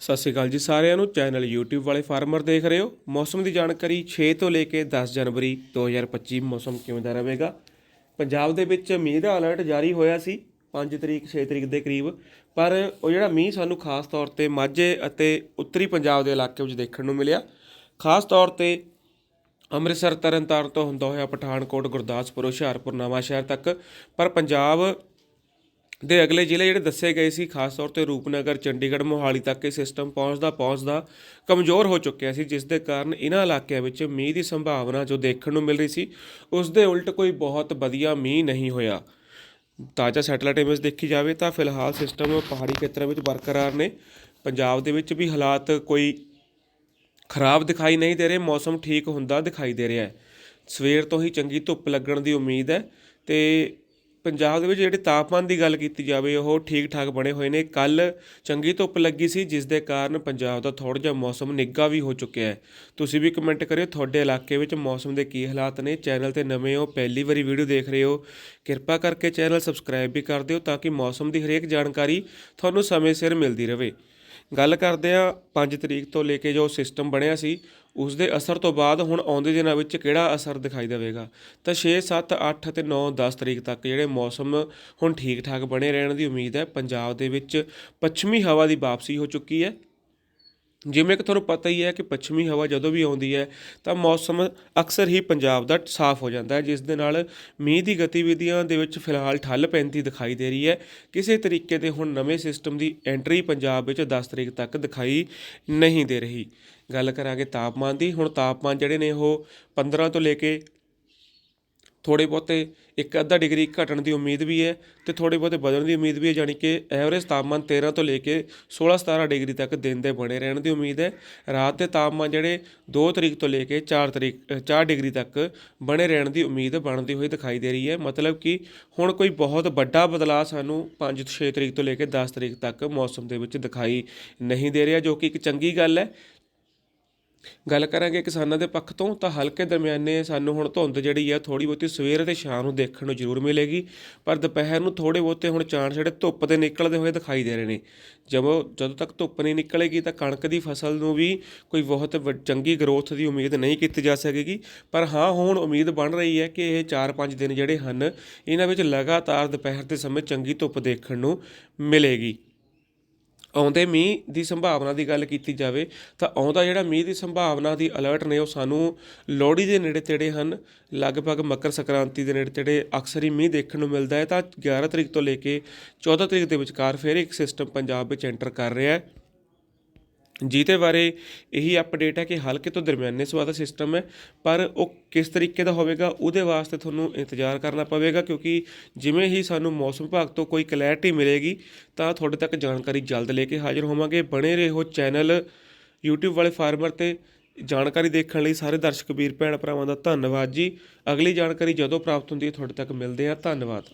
ਸਤਿ ਸ਼੍ਰੀ ਅਕਾਲ ਜੀ ਸਾਰਿਆਂ ਨੂੰ। ਚੈਨਲ YouTube ਵਾਲੇ ਫਾਰਮਰ ਦੇਖ ਰਹੇ ਹੋ। ਮੌਸਮ ਦੀ ਜਾਣਕਾਰੀ 6 ਤੋਂ ਲੈ ਕੇ 10 ਜਨਵਰੀ 2025 ਮੌਸਮ ਕਿਵੇਂ ਦਾ ਰਹੇਗਾ। ਪੰਜਾਬ ਦੇ ਵਿੱਚ ਮੀਂਹ ਦਾ ਅਲਰਟ ਜਾਰੀ ਹੋਇਆ ਸੀ 5 ਤਰੀਕ 6 ਤਰੀਕ ਦੇ ਕਰੀਬ। ਪਰ ਉਹ ਜਿਹੜਾ ਮੀਂਹ ਸਾਨੂੰ ਖਾਸ ਤੌਰ ਤੇ ਮਾਝੇ ਅਤੇ ਉੱਤਰੀ ਪੰਜਾਬ ਦੇ ਇਲਾਕੇ ਵਿੱਚ ਦੇਖਣ ਨੂੰ ਮਿਲਿਆ। ਖਾਸ ਤੌਰ ਤੇ ਅੰਮ੍ਰਿਤਸਰ, ਤਰਨਤਾਰਨ ਤੋਂ ਹੁੰਦਾ ਹੋਇਆ ਪਠਾਨਕੋਟ, ਗੁਰਦਾਸਪੁਰ, ਹੁਸ਼ਿਆਰਪੁਰ ਨਵਾਂ ਸ਼ਹਿਰ ਤੱਕ। ਪਰ ਪੰਜਾਬ ਦੇ ਅਗਲੇ ਜ਼ਿਲ੍ਹੇ ਜਿਹੜੇ ਦੱਸੇ ਗਏ ਸੀ, ਖਾਸ ਤੌਰ ਤੇ ਰੂਪਨਗਰ, ਚੰਡੀਗੜ੍ਹ, ਮੋਹਾਲੀ ਤੱਕ ਇਹ ਸਿਸਟਮ ਪਹੁੰਚਦਾ ਪਹੁੰਚਦਾ ਕਮਜ਼ੋਰ ਹੋ ਚੁੱਕਿਆ ਸੀ, ਜਿਸ ਦੇ ਕਾਰਨ ਇਹਨਾਂ ਇਲਾਕਿਆਂ ਵਿੱਚ ਮੀਂਹ ਦੀ ਸੰਭਾਵਨਾ ਜੋ ਦੇਖਣ ਨੂੰ ਮਿਲ ਰਹੀ ਸੀ, ਉਸ ਦੇ ਉਲਟ ਕੋਈ ਬਹੁਤ ਵਧੀਆ ਮੀਂਹ ਨਹੀਂ ਹੋਇਆ। ਤਾਜ਼ਾ ਸੈਟਲਾਈਟ ਇਮੇਜ ਦੇਖੀ ਜਾਵੇ ਤਾਂ ਫਿਲਹਾਲ ਸਿਸਟਮ ਪਹਾੜੀ ਖੇਤਰਾਂ ਵਿੱਚ ਬਰਕਰਾਰ ਨੇ। ਪੰਜਾਬ ਦੇ ਵਿੱਚ ਵੀ ਹਾਲਾਤ ਕੋਈ ਖਰਾਬ ਦਿਖਾਈ ਨਹੀਂ ਦੇ ਰਹੇ, ਮੌਸਮ ਠੀਕ ਹੁੰਦਾ ਦਿਖਾਈ ਦੇ ਰਿਹਾ ਹੈ। ਸਵੇਰ ਤੋਂ ਹੀ ਚੰਗੀ ਧੁੱਪ ਲੱਗਣ ਦੀ ਉਮੀਦ ਹੈ ਤੇ ਪੰਜਾਬ ਦੇ ਵਿੱਚ ਜਿਹੜੇ ਤਾਪਮਾਨ ਦੀ ਗੱਲ ਕੀਤੀ ਜਾਵੇ, ਉਹ ਠੀਕ ਠਾਕ ਬਣੇ ਹੋਏ ਨੇ। ਕੱਲ ਚੰਗੀ ਧੁੱਪ ਲੱਗੀ ਸੀ, ਜਿਸ ਦੇ ਕਾਰਨ ਪੰਜਾਬ ਦਾ ਥੋੜਾ ਜਿਹਾ ਮੌਸਮ ਨਿੱਘਾ ਵੀ ਹੋ ਚੁੱਕਿਆ ਹੈ। ਤੁਸੀਂ ਵੀ ਕਮੈਂਟ ਕਰਿਓ, ਤੁਹਾਡੇ ਇਲਾਕੇ ਵਿੱਚ ਮੌਸਮ ਦੇ ਕੀ ਹਾਲਾਤ ਨੇ? ਚੈਨਲ ਤੇ ਨਵੇਂ ਹੋ, ਪਹਿਲੀ ਵਾਰੀ ਵੀਡੀਓ ਦੇਖ ਰਹੇ ਹੋ, ਕਿਰਪਾ ਕਰਕੇ ਚੈਨਲ ਸਬਸਕ੍ਰਾਈਬ ਵੀ ਕਰ ਦਿਓ ਤਾਂ ਕਿ ਮੌਸਮ ਦੀ ਹਰੇਕ ਜਾਣਕਾਰੀ ਤੁਹਾਨੂੰ ਸਮੇਂ ਸਿਰ ਮਿਲਦੀ ਰਹੇ। ਗੱਲ ਕਰਦੇ ਆ 5 ਤਰੀਕ ਤੋਂ ਲੈ ਕੇ ਜੋ ਸਿਸਟਮ ਬਣਿਆ ਸੀ ਉਸ ਦੇ ਅਸਰ ਤੋਂ ਬਾਅਦ ਹੁਣ ਆਉਂਦੇ ਦਿਨਾਂ ਵਿੱਚ ਕਿਹੜਾ ਅਸਰ ਦਿਖਾਈ ਦੇਵੇਗਾ? ਤਾਂ 6 7 8 ਅਤੇ 9 10 ਤਰੀਕ ਤੱਕ ਜਿਹੜੇ ਮੌਸਮ ਹੁਣ ਠੀਕ ਠਾਕ ਬਣੇ ਰਹਿਣ ਦੀ ਉਮੀਦ ਹੈ, ਪੰਜਾਬ ਦੇ ਵਿੱਚ ਪੱਛਮੀ ਹਵਾ ਦੀ ਵਾਪਸੀ ਹੋ ਚੁੱਕੀ ਹੈ। ਜਿਵੇਂ ਕਿ ਤੁਹਾਨੂੰ ਪਤਾ ਹੀ ਹੈ ਕਿ ਪੱਛਮੀ ਹਵਾ ਜਦੋਂ ਵੀ ਆਉਂਦੀ ਹੈ, ਤਾਂ ਮੌਸਮ ਅਕਸਰ ਹੀ ਪੰਜਾਬ ਦਾ ਸਾਫ਼ ਹੋ ਜਾਂਦਾ ਹੈ, ਜਿਸ ਦੇ ਨਾਲ ਮੀਂਹ ਦੀ ਗਤੀਵਿਧੀਆਂ ਦੇ ਵਿੱਚ ਫਿਲਹਾਲ ਠੱਲ ਪੈਂਦੀ ਦਿਖਾਈ ਦੇ ਰਹੀ ਹੈ। ਕਿਸੇ ਤਰੀਕੇ ਦੇ ਹੁਣ ਨਵੇਂ ਸਿਸਟਮ ਦੀ ਐਂਟਰੀ ਪੰਜਾਬ ਵਿੱਚ 10 ਤਰੀਕ ਤੱਕ ਦਿਖਾਈ ਨਹੀਂ ਦੇ ਰਹੀ। ਗੱਲ ਕਰਾਂਗੇ ਤਾਪਮਾਨ ਦੀ, ਹੁਣ ਤਾਪਮਾਨ ਜਿਹੜੇ ਨੇ ਉਹ 15 ਤੋਂ ਲੈ ਕੇ ਥੋੜੇ ਬਹੁਤੇ ਇੱਕ ਅੱਧਾ ਡਿਗਰੀ ਘਟਣ ਦੀ ਉਮੀਦ ਵੀ ਹੈ ਤੇ ਥੋੜੇ ਬਹੁਤੇ ਵਧਣ ਦੀ ਉਮੀਦ ਵੀ ਹੈ ਯਾਨੀ ਕਿ ਐਵਰੇਜ ਤਾਪਮਾਨ 13 ਤੋਂ ਲੈ ਕੇ 16 17 ਡਿਗਰੀ ਤੱਕ ਦਿਨ ਦੇ ਬਣੇ ਰਹਿਣ ਦੀ ਉਮੀਦ ਹੈ। ਰਾਤ ਦੇ ਤਾਪਮਾਨ ਜਿਹੜੇ 2 ਤਰੀਕ ਤੋਂ ਲੈ ਕੇ 4 ਤਰੀਕ ਅ, 4 ਡਿਗਰੀ ਤੱਕ ਬਣੇ ਰਹਿਣ ਦੀ ਉਮੀਦ ਬਣਦੀ ਹੋਈ ਦਿਖਾਈ ਦੇ ਰਹੀ ਹੈ। ਮਤਲਬ ਕਿ ਹੁਣ ਕੋਈ ਬਹੁਤ ਵੱਡਾ ਬਦਲਾਅ ਸਾਨੂੰ 5 ਤੋਂ 6 ਤਰੀਕ ਤੋਂ ਲੈ ਕੇ 10 ਤਰੀਕ ਤੱਕ ਮੌਸਮ ਦੇ ਵਿੱਚ ਦਿਖਾਈ ਨਹੀਂ ਦੇ ਰਿਹਾ ਜੋ ਕਿ ਇੱਕ ਚੰਗੀ ਗੱਲ ਹੈ। ਗੱਲ ਕਰਾਂਗੇ ਕਿਸਾਨਾਂ ਦੇ ਪੱਖ ਤੋਂ, ਤਾਂ ਹਲਕੇ ਦਰਮਿਆਨੇ ਸਾਨੂੰ ਹੁਣ ਧੁੰਦ ਜਿਹੜੀ ਆ ਥੋੜੀ ਬਹੁਤੀ ਸਵੇਰ ਤੇ ਸ਼ਾਮ ਨੂੰ ਦੇਖਣ ਨੂੰ ਜ਼ਰੂਰ ਮਿਲੇਗੀ। ਪਰ ਦੁਪਹਿਰ ਨੂੰ ਥੋੜੇ ਬਹੁਤੇ ਹੁਣ ਚਾਣ ਜਿਹੜੇ ਧੁੱਪ ਦੇ ਨਿਕਲਦੇ ਹੋਏ ਦਿਖਾਈ ਦੇ ਰਹੇ ਨੇ। ਜਦੋਂ ਜਦੋਂ ਤੱਕ ਧੁੱਪ ਨਹੀਂ ਨਿਕਲੇਗੀ, ਤਾਂ ਕਣਕ ਦੀ ਫਸਲ ਨੂੰ ਵੀ ਕੋਈ ਬਹੁਤ ਵ- ਚੰਗੀ ਗਰੋਥ ਦੀ ਉਮੀਦ ਨਹੀਂ ਕੀਤੀ ਜਾ ਸਕੇਗੀ। ਪਰ ਹਾਂ, ਹੁਣ ਉਮੀਦ ਬਣ ਰਹੀ ਹੈ ਕਿ ਇਹ 4-5 ਦਿਨ ਜਿਹੜੇ ਹਨ, ਇਹਨਾਂ ਵਿੱਚ ਲਗਾਤਾਰ ਦੁਪਹਿਰ ਦੇ ਸਮੇਂ ਚੰਗੀ ਧੁੱਪ ਦੇਖਣ ਨੂੰ ਮਿਲੇਗੀ। ਆਉਂਦੇ ਮੀਂਹ ਦੀ ਸੰਭਾਵਨਾ ਦੀ ਗੱਲ ਕੀਤੀ ਜਾਵੇ ਤਾਂ ਆਉਂਦਾ ਜਿਹੜਾ ਮੀਂਹ ਦੀ ਸੰਭਾਵਨਾ ਦੀ ਅਲਰਟ ਨੇ ਉਹ ਸਾਨੂੰ ਲੋਹੜੀ ਦੇ ਨੇੜੇ ਤੇੜੇ ਹਨ। ਲਗਭਗ ਮਕਰ ਸੰਕ੍ਰਾਂਤੀ ਦੇ ਨੇੜੇ ਤੇੜੇ ਅਕਸਰ ਹੀ ਮੀਂਹ ਦੇਖਣ ਨੂੰ ਮਿਲਦਾ ਹੈ ਤਾਂ 11 ਤਰੀਕ ਤੋਂ ਲੈ ਕੇ 14 ਤਰੀਕ ਦੇ ਵਿਚਕਾਰ ਫਿਰ ਇੱਕ ਸਿਸਟਮ ਪੰਜਾਬ ਵਿੱਚ ਐਂਟਰ ਕਰ ਰਿਹਾ ਹੈ। ਜਿਹਦੇ ਬਾਰੇ ਇਹੀ ਅਪਡੇਟ ਹੈ ਕਿ ਹਲਕੇ ਤੋਂ ਦਰਮਿਆਨੇ ਸੁਭਾਅ ਦਾ ਸਿਸਟਮ ਹੈ, ਪਰ ਉਹ ਕਿਸ ਤਰੀਕੇ ਦਾ ਹੋਵੇਗਾ, ਉਹਦੇ ਵਾਸਤੇ ਤੁਹਾਨੂੰ ਇੰਤਜ਼ਾਰ ਕਰਨਾ ਪਵੇਗਾ, ਕਿਉਂਕਿ ਜਿਵੇਂ ਹੀ ਸਾਨੂੰ ਮੌਸਮ ਵਿਭਾਗ ਤੋਂ ਕੋਈ ਕਲੈਰਿਟੀ ਮਿਲੇਗੀ, ਤਾਂ ਤੁਹਾਡੇ ਤੱਕ ਜਾਣਕਾਰੀ ਜਲਦ ਲੈ ਕੇ ਹਾਜ਼ਰ ਹੋਵਾਂਗੇ। ਬਣੇ ਰਹੋ ਚੈਨਲ YouTube ਵਾਲੇ ਫਾਰਮਰ ਤੇ ਜਾਣਕਾਰੀ ਦੇਖਣ ਲਈ। ਸਾਰੇ ਦਰਸ਼ਕ, ਵੀਰ, ਭੈਣ, ਭਰਾਵਾਂ ਦਾ ਧੰਨਵਾਦ ਜੀ। ਅਗਲੀ ਜਾਣਕਾਰੀ ਜਦੋਂ ਪ੍ਰਾਪਤ ਹੁੰਦੀ ਹੈ, ਤੁਹਾਡੇ ਤੱਕ ਮਿਲਦੇ ਹਾਂ। ਧੰਨਵਾਦ।